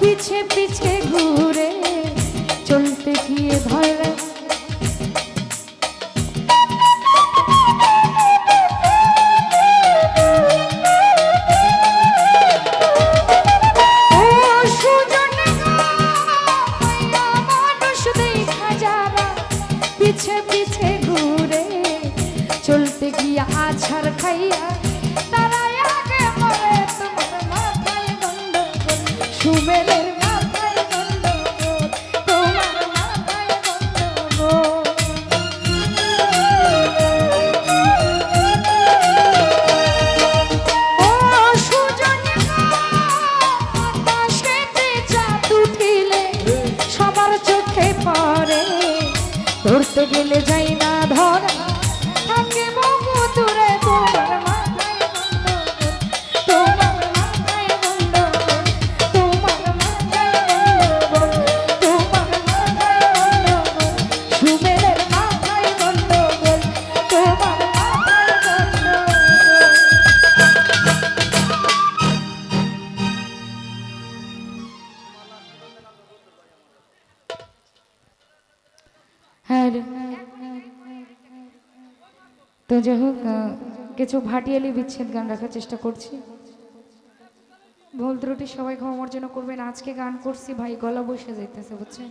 পিছে পিছে ঘুরে চলতে গিয়ে ধরা পিছে পিছে ঘুরে চলতে গিয়া আছাড় খাইয়া সুমেলের মাথায় গন্ডগোল তোমার মাথায় গন্ডগোল ধরতে গেলে যাই না ধরা। হ্যাঁ। তো যাই হোক কিছু ভাটিয়ালি বিচ্ছেদ গান রাখার চেষ্টা করছি। ভুল ত্রুটি সবাই ক্ষমার জন্য করবেন। আজকে গান করছি, ভাই, গলা বসে যাইতেছে, বুঝছেন?